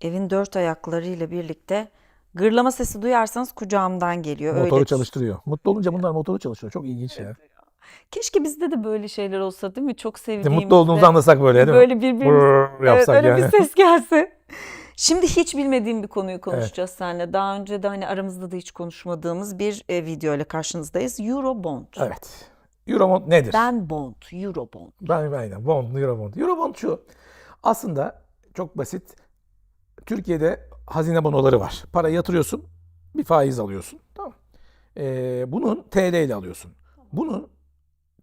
evin dört ayaklarıyla birlikte gırlama sesi duyarsanız kucağımdan geliyor. Motoru Öyle. çalıştırıyor. Mutlu olunca bunlar motoru çalıştırıyor. Çok ilginç ya. Keşke bizde de böyle şeyler olsa değil mi? Çok sevdiğimizde. mutlu olduğumuzu anlasak böyle değil mi? Böyle birbirimiz Brrr Evet, yapsak öyle yani. bir ses gelse. Şimdi hiç bilmediğim bir konuyu konuşacağız seninle. Daha önce de hani aramızda da hiç konuşmadığımız bir e, video ile karşınızdayız. Eurobond. Evet. Eurobond nedir? Ben bond, Eurobond. Ben aynen. Bond, Eurobond. Eurobond şu. Aslında çok basit. Türkiye'de hazine bonoları var. Para yatırıyorsun, bir faiz alıyorsun. Tamam. Ee, bunun TL ile alıyorsun. Bunu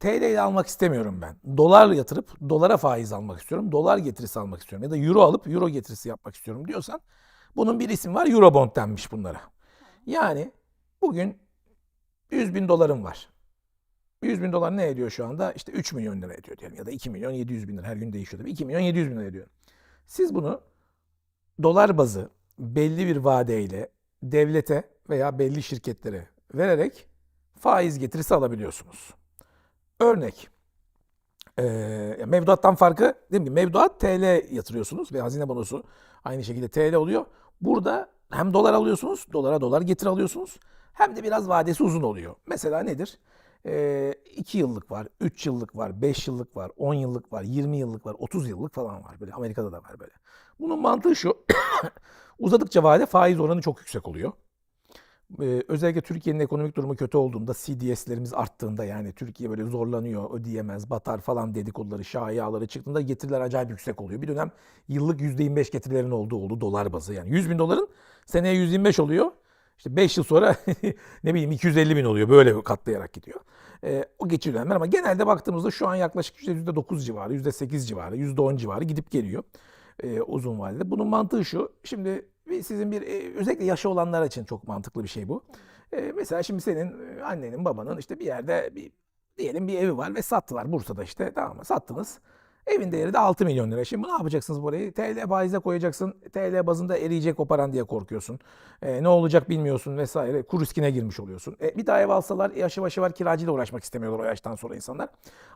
TL ile almak istemiyorum ben. Dolar yatırıp dolara faiz almak istiyorum. Dolar getirisi almak istiyorum. Ya da euro alıp euro getirisi yapmak istiyorum diyorsan bunun bir ismi var. Eurobond denmiş bunlara. Yani bugün 100 bin dolarım var. 100 bin dolar ne ediyor şu anda? İşte 3 milyon lira ediyor diyelim ya da 2 milyon 700 bin lira her gün değişiyor tabii. 2 milyon 700 bin lira ediyor. Siz bunu dolar bazı belli bir vadeyle devlete veya belli şirketlere vererek faiz getirisi alabiliyorsunuz. Örnek eee, mevduattan farkı değil mi? Mevduat TL yatırıyorsunuz ve hazine bonosu aynı şekilde TL oluyor. Burada hem dolar alıyorsunuz, dolara dolar getir alıyorsunuz. Hem de biraz vadesi uzun oluyor. Mesela nedir? 2 yıllık var, 3 yıllık var, 5 yıllık var, 10 yıllık var, 20 yıllık var, 30 yıllık falan var. Böyle Amerika'da da var böyle. Bunun mantığı şu. Uzadıkça vade faiz oranı çok yüksek oluyor. Ee, özellikle Türkiye'nin ekonomik durumu kötü olduğunda, CDS'lerimiz arttığında yani Türkiye böyle zorlanıyor, ödeyemez, batar falan dedikoduları, şayiaları çıktığında getiriler acayip yüksek oluyor. Bir dönem yıllık %25 getirilerin olduğu oldu dolar bazı. Yani 100 bin doların seneye 125 oluyor. İşte 5 yıl sonra ne bileyim 250 bin oluyor. Böyle katlayarak gidiyor. Ee, o geçici dönemler ama genelde baktığımızda şu an yaklaşık işte %9 civarı, %8 civarı, %10 civarı gidip geliyor e, uzun vadede. Bunun mantığı şu. Şimdi sizin bir e, özellikle yaşı olanlar için çok mantıklı bir şey bu. E, mesela şimdi senin e, annenin babanın işte bir yerde bir diyelim bir evi var ve sattılar Bursa'da işte tamam mı sattınız. Evin değeri de 6 milyon lira. Şimdi ne yapacaksınız burayı? TL faize koyacaksın. TL bazında eriyecek o paran diye korkuyorsun. E, ne olacak bilmiyorsun vesaire. Kur riskine girmiş oluyorsun. E, bir daha ev alsalar yaşı başı var kiracıyla uğraşmak istemiyorlar o yaştan sonra insanlar.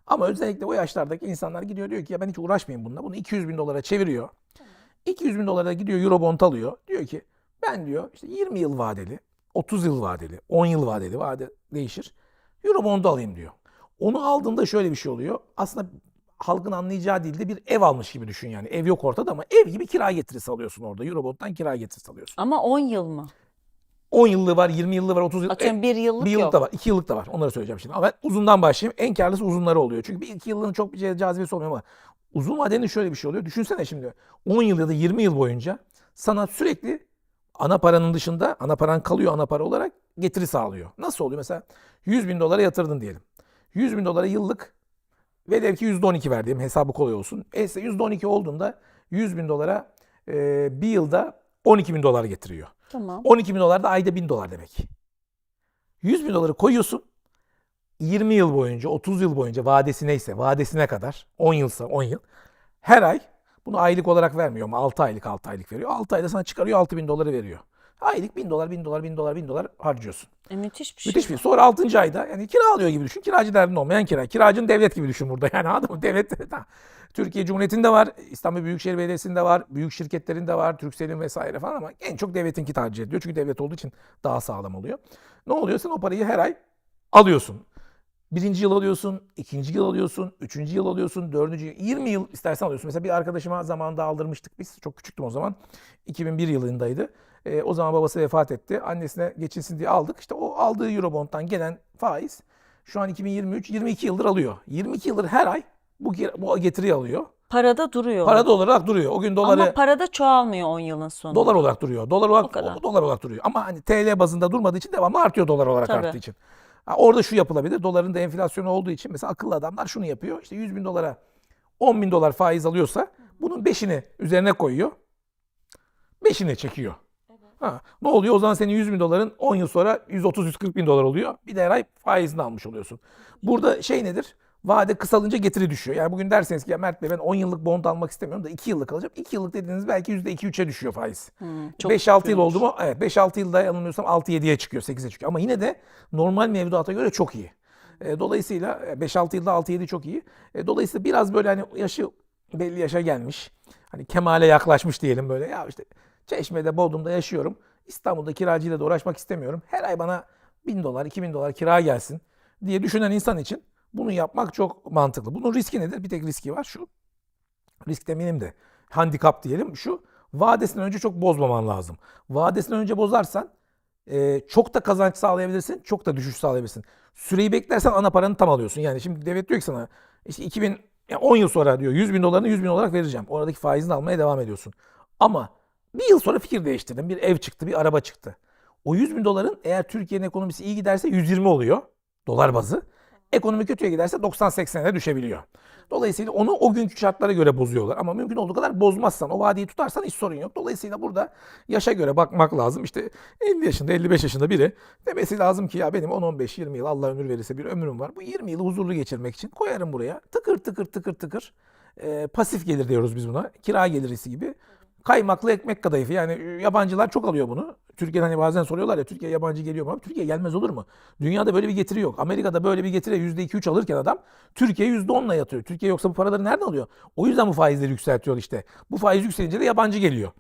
Ama özellikle o yaşlardaki insanlar gidiyor diyor ki ya ben hiç uğraşmayayım bununla. Bunu 200 bin dolara çeviriyor. 200 bin dolara gidiyor Eurobond alıyor. Diyor ki ben diyor işte 20 yıl vadeli, 30 yıl vadeli, 10 yıl vadeli vade değişir. Eurobond'u alayım diyor. Onu aldığında şöyle bir şey oluyor. Aslında halkın anlayacağı dilde bir ev almış gibi düşün yani. Ev yok ortada ama ev gibi kira getirisi alıyorsun orada. Eurobond'dan kira getirisi alıyorsun. Ama 10 yıl mı? 10 yıllığı var, 20 yıllığı var, 30 yıl. Atıyorum bir yıllık bir yıllık yok. da var, iki yıllık da var. Onları söyleyeceğim şimdi. Ama ben uzundan başlayayım. En karlısı uzunları oluyor. Çünkü bir iki yıllığın çok bir ce- cazibesi olmuyor ama uzun vadenin şöyle bir şey oluyor. Düşünsene şimdi 10 yıl ya da 20 yıl boyunca sana sürekli ana paranın dışında ana paran kalıyor ana para olarak getiri sağlıyor. Nasıl oluyor? Mesela 100 bin dolara yatırdın diyelim. 100 bin dolara yıllık velev ki %12 ver diyelim hesabı kolay olsun. E ise %12 olduğunda 100 bin dolara e, bir yılda 12 bin dolar getiriyor. Tamam. 12 bin dolar da ayda 1000 dolar demek. 100 bin doları koyuyorsun. 20 yıl boyunca, 30 yıl boyunca vadesi neyse, vadesine kadar 10 yılsa 10 yıl. Her ay bunu aylık olarak vermiyor ama 6 aylık 6 aylık veriyor. 6 ayda sana çıkarıyor 6 bin doları veriyor. Aylık 1000 dolar, 1000 dolar, 1000 dolar, 1000 dolar harcıyorsun. E, müthiş bir şey. Müthiş bir şey. Sonra 6. ayda yani kira alıyor gibi düşün. Kiracı derdin olmayan kira. Kiracın devlet gibi düşün burada. Yani mı? Devlet Türkiye Cumhuriyeti'nde var. İstanbul Büyükşehir Belediyesi'nde var. Büyük şirketlerinde var. Türkcell'in vesaire falan ama en çok devletinki tercih ediyor. Çünkü devlet olduğu için daha sağlam oluyor. Ne oluyor? Sen o parayı her ay alıyorsun. Birinci yıl alıyorsun, ikinci yıl alıyorsun, üçüncü yıl alıyorsun, dördüncü yıl, 20 yıl istersen alıyorsun. Mesela bir arkadaşıma zamanında aldırmıştık biz. Çok küçüktüm o zaman. 2001 yılındaydı. Ee, o zaman babası vefat etti. Annesine geçinsin diye aldık. İşte o aldığı Eurobond'dan gelen faiz şu an 2023, 22 yıldır alıyor. 22 yıldır her ay bu, bu getiriyi alıyor. Parada duruyor. Para da olarak duruyor. O gün doları Ama parada çoğalmıyor 10 yılın sonunda. dolar olarak duruyor. Dolar O olarak kadar. o dolar olarak duruyor. Ama hani TL bazında durmadığı için devamlı artıyor dolar olarak Tabii. arttığı için. Ha, orada şu yapılabilir. Doların da enflasyonu olduğu için mesela akıllı adamlar şunu yapıyor. İşte 100 bin dolara 10 bin dolar faiz alıyorsa bunun 5'ini üzerine koyuyor. 5'ini çekiyor. Ha, ne oluyor? O zaman senin 100 bin doların 10 yıl sonra 130-140 bin dolar oluyor. Bir de her ay faizini almış oluyorsun. Burada şey nedir? Vade kısalınca getiri düşüyor. Yani bugün derseniz ki ya Mert Bey ben 10 yıllık bond almak istemiyorum da 2 yıllık alacağım. 2 yıllık dediğiniz belki %2-3'e düşüyor faiz. Hmm, çok 5-6 yıl oldu mu? Evet 5-6 yılda yanılmıyorsam 6-7'ye çıkıyor, 8'e çıkıyor. Ama yine de normal mevduata göre çok iyi. E, Dolayısıyla e, 5-6 yılda 6-7 çok iyi. E, Dolayısıyla biraz böyle hani yaşı belli yaşa gelmiş. hani kemale yaklaşmış diyelim böyle. Ya işte Çeşme'de, Bodrum'da yaşıyorum. İstanbul'da kiracıyla da uğraşmak istemiyorum. Her ay bana 1000 dolar, 2000 dolar kira gelsin diye düşünen insan için bunu yapmak çok mantıklı. Bunun riski nedir? Bir tek riski var şu. Risk demeyelim de handikap diyelim şu. Vadesinden önce çok bozmaman lazım. Vadesinden önce bozarsan e, çok da kazanç sağlayabilirsin, çok da düşüş sağlayabilirsin. Süreyi beklersen ana paranı tam alıyorsun. Yani şimdi devlet diyor ki sana işte 2000 yani 10 yıl sonra diyor 100 bin dolarını 100 bin olarak vereceğim. Oradaki faizini almaya devam ediyorsun. Ama bir yıl sonra fikir değiştirdin. Bir ev çıktı, bir araba çıktı. O 100 bin doların eğer Türkiye'nin ekonomisi iyi giderse 120 oluyor. Dolar bazı. Ekonomi kötüye giderse 90-80'e de düşebiliyor. Dolayısıyla onu o günkü şartlara göre bozuyorlar. Ama mümkün olduğu kadar bozmazsan, o vadeyi tutarsan hiç sorun yok. Dolayısıyla burada yaşa göre bakmak lazım. İşte 50 yaşında, 55 yaşında biri demesi lazım ki ya benim 10-15-20 yıl Allah ömür verirse bir ömrüm var. Bu 20 yılı huzurlu geçirmek için koyarım buraya. Tıkır tıkır tıkır tıkır. Ee, pasif gelir diyoruz biz buna. Kira gelirisi gibi. Kaymaklı ekmek kadayıfı. Yani e, yabancılar çok alıyor bunu. Türkiye'den hani bazen soruyorlar ya Türkiye yabancı geliyor mu? Abi Türkiye gelmez olur mu? Dünyada böyle bir getiri yok. Amerika'da böyle bir getiri %2-3 alırken adam Türkiye %10'la yatıyor. Türkiye yoksa bu paraları nereden alıyor? O yüzden bu faizleri yükseltiyor işte. Bu faiz yükselince de yabancı geliyor.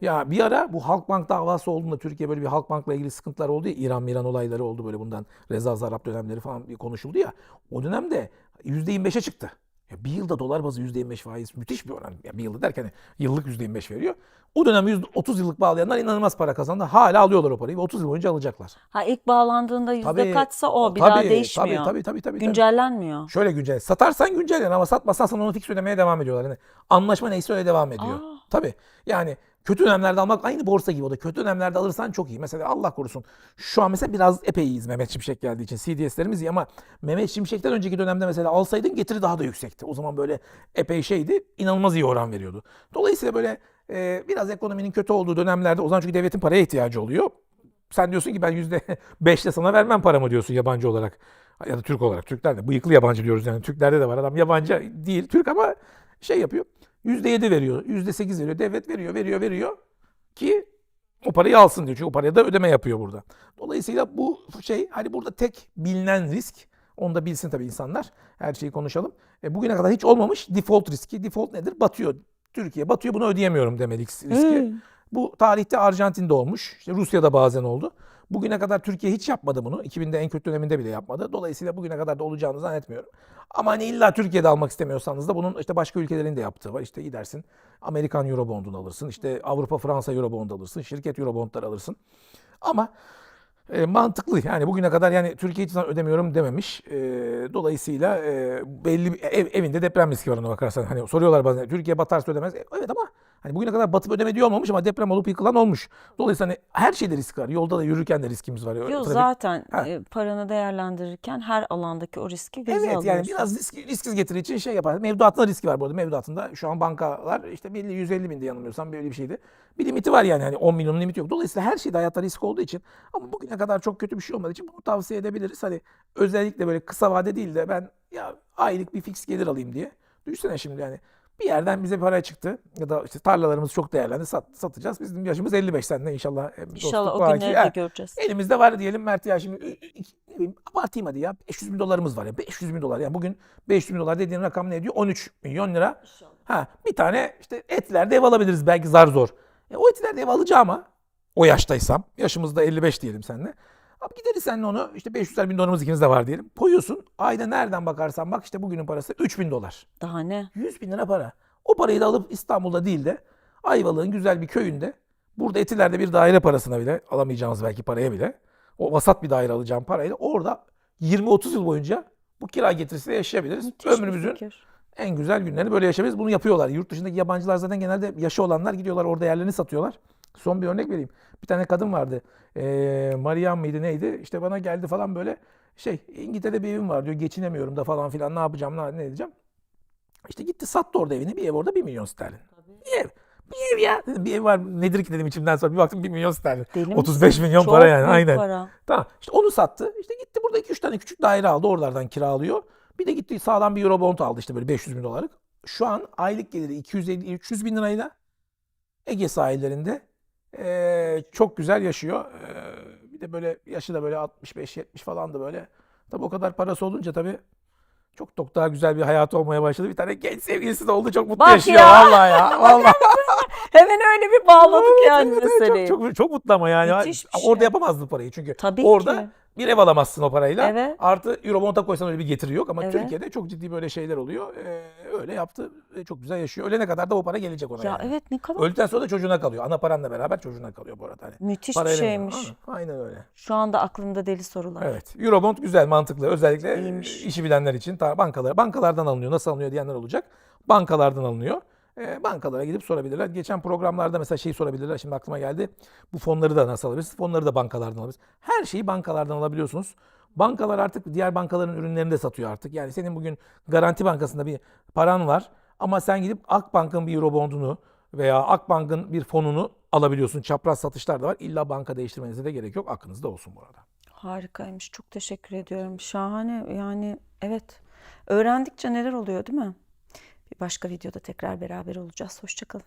Ya bir ara bu Halkbank davası olduğunda Türkiye böyle bir Halkbank'la ilgili sıkıntılar oldu ya. İran Miran olayları oldu böyle bundan. Reza Zarrab dönemleri falan bir konuşuldu ya. O dönemde %25'e çıktı. Ya bir yılda dolar bazı %25 faiz müthiş bir oran. Ya bir yılda derken yıllık %25 veriyor. O dönem 30 yıllık bağlayanlar inanılmaz para kazandı. Hala alıyorlar o parayı ve 30 yıl boyunca alacaklar. Ha ilk bağlandığında yüzde Tabii, kaçsa o bir tabii, daha değişmiyor. Tabii tabii tabii. tabii, tabii. Güncellenmiyor. Şöyle güncel. Satarsan güncellen ama satmazsan sana onu fix ödemeye devam ediyorlar. Yani anlaşma neyse öyle devam ediyor. Aa. Tabii. Yani kötü dönemlerde almak aynı borsa gibi o da. Kötü dönemlerde alırsan çok iyi. Mesela Allah korusun. Şu an mesela biraz epey iyiyiz Mehmet Şimşek geldiği için. CDS'lerimiz iyi ama Mehmet Şimşek'ten önceki dönemde mesela alsaydın getiri daha da yüksekti. O zaman böyle epey şeydi. inanılmaz iyi oran veriyordu. Dolayısıyla böyle e, biraz ekonominin kötü olduğu dönemlerde o zaman çünkü devletin paraya ihtiyacı oluyor. Sen diyorsun ki ben yüzde beşle sana vermem paramı diyorsun yabancı olarak. Ya da Türk olarak. Türkler de bıyıklı yabancı diyoruz yani. Türklerde de var. Adam yabancı değil. Türk ama şey yapıyor. Yüzde yedi veriyor. Yüzde sekiz veriyor. Devlet veriyor, veriyor, veriyor. Ki o parayı alsın diyor. Çünkü o paraya da ödeme yapıyor burada. Dolayısıyla bu şey hani burada tek bilinen risk onu da bilsin tabii insanlar. Her şeyi konuşalım. E, bugüne kadar hiç olmamış default riski. Default nedir? Batıyor. Türkiye batıyor bunu ödeyemiyorum demelik riski. Hmm. Bu tarihte Arjantin'de olmuş. İşte Rusya'da bazen oldu. Bugüne kadar Türkiye hiç yapmadı bunu. 2000'de en kötü döneminde bile yapmadı. Dolayısıyla bugüne kadar da olacağını zannetmiyorum. Ama hani illa Türkiye'de almak istemiyorsanız da bunun işte başka ülkelerin de yaptığı var. İşte gidersin Amerikan Eurobond'unu alırsın. İşte Avrupa Fransa Eurobond alırsın. Şirket Eurobond'lar alırsın. Ama e, mantıklı yani bugüne kadar yani Türkiye zaman ödemiyorum dememiş. E, dolayısıyla e, belli bir- ev, evinde deprem riski var ona bakarsan. Hani soruyorlar bazen Türkiye batarsa ödemez. E, evet ama hani bugüne kadar batıp ödeme diyor olmamış ama deprem olup yıkılan olmuş. Dolayısıyla hani her şeyde risk var. Yolda da yürürken de riskimiz var. Yok Trafik- zaten Ha. e, paranı değerlendirirken her alandaki o riski göze Evet alıyorsun. yani biraz risk, risksiz getiri için şey yapar. Mevduatında riski var bu arada. Mevduatında şu an bankalar işte belli 150 bin diye yanılmıyorsam böyle bir şeydi. Bir limiti var yani hani 10 milyonun limiti yok. Dolayısıyla her şeyde hayatta risk olduğu için ama bugüne kadar çok kötü bir şey olmadığı için bunu tavsiye edebiliriz. Hani özellikle böyle kısa vade değil de ben ya aylık bir fix gelir alayım diye. Düşünsene şimdi yani bir yerden bize para çıktı ya da işte tarlalarımız çok değerlendi sat, satacağız. Bizim yaşımız 55 seninle inşallah. hem İnşallah o günleri de göreceğiz. Elimizde var diyelim Mert ya şimdi ne bileyim abartayım hadi ya 500 bin dolarımız var ya 500 bin dolar yani bugün 500 bin dolar dediğin rakam ne ediyor 13 milyon lira. Ha bir tane işte etlerde ev alabiliriz belki zar zor. E, o etlerde ev alacağım ama o yaştaysam yaşımızda 55 diyelim seninle. Abi gideriz seninle onu işte 500 bin dolarımız ikimiz de var diyelim. Koyuyorsun ayda nereden bakarsan bak işte bugünün parası 3 bin dolar. Daha ne? 100 bin lira para. O parayı da alıp İstanbul'da değil de Ayvalık'ın güzel bir köyünde burada Etiler'de bir daire parasına bile alamayacağımız belki paraya bile o vasat bir daire alacağım parayla orada 20-30 yıl boyunca bu kira getirisiyle yaşayabiliriz. Müthiş Ömrümüzün fikir. en güzel günlerini böyle yaşayabiliriz. Bunu yapıyorlar. Yurt dışındaki yabancılar zaten genelde yaşı olanlar gidiyorlar orada yerlerini satıyorlar. Son bir örnek vereyim. Bir tane kadın vardı. Ee, Mariam mıydı neydi? İşte bana geldi falan böyle şey İngiltere'de bir evim var diyor. Geçinemiyorum da falan filan ne yapacağım ne, ne edeceğim. İşte gitti sattı orada evini. Bir ev orada 1 milyon sterlin. Bir ev. Bir ev ya. Dedim, bir ev var nedir ki dedim içimden sonra. Bir baktım 1 milyon sterlin. Deli 35 misin? milyon Çok para yani aynen. para. Tamam. İşte onu sattı. İşte gitti burada 2-3 tane küçük daire aldı. Oralardan kiralıyor. Bir de gitti sağlam bir Eurobond aldı işte böyle 500 bin dolarlık. Şu an aylık geliri 250-300 bin lirayla Ege sahillerinde eee, çok güzel yaşıyor. Eee, bir de böyle yaşı da böyle 65-70 falan da böyle. Tabii o kadar parası olunca tabii Çok çok daha güzel bir hayatı olmaya başladı. Bir tane genç sevgilisi de oldu. Çok mutlu Bak yaşıyor. ya. Vallahi ya. Vallahi. Hemen öyle bir bağladık yani evet, meseleyi. Çok, çok, çok mutlu ama yani. Müthiş bir Orada şey. yapamazdı parayı çünkü. Tabii orada ki. Bir ev alamazsın o parayla. Evet. Artı Eurobond'a koysan öyle bir getiri yok ama Evet. Türkiye'de çok ciddi böyle şeyler oluyor. Ee, öyle yaptı. ve Çok güzel yaşıyor. Ölene kadar da o para gelecek ona Ya yani. evet ne kadar Öldükten sonra da çocuğuna kalıyor. Ana paranla beraber çocuğuna kalıyor bu arada. Hani. müthiş bir Parayla şeymiş. Ha, Aynen öyle. Şu anda aklımda deli sorular. Evet. Eurobond güzel, mantıklı. Özellikle İyiymiş. işi bilenler için. Bankalar, bankalardan alınıyor. Nasıl alınıyor diyenler olacak. Bankalardan alınıyor. E, bankalara gidip sorabilirler. Geçen programlarda mesela şeyi sorabilirler. Şimdi aklıma geldi. Bu fonları da nasıl alabiliriz? Fonları da bankalardan alabiliriz. Her şeyi bankalardan alabiliyorsunuz. Bankalar artık diğer bankaların ürünlerini de satıyor artık. Yani senin bugün Garanti Bankası'nda bir paran var ama sen gidip Akbank'ın bir Eurobond'unu veya Akbank'ın bir fonunu alabiliyorsun. Çapraz satışlar da var. İlla banka değiştirmenize de gerek yok. Aklınızda olsun bu arada. Harikaymış. Çok teşekkür ediyorum. Şahane. Yani evet. Öğrendikçe neler oluyor değil mi? başka videoda tekrar beraber olacağız. Hoşçakalın.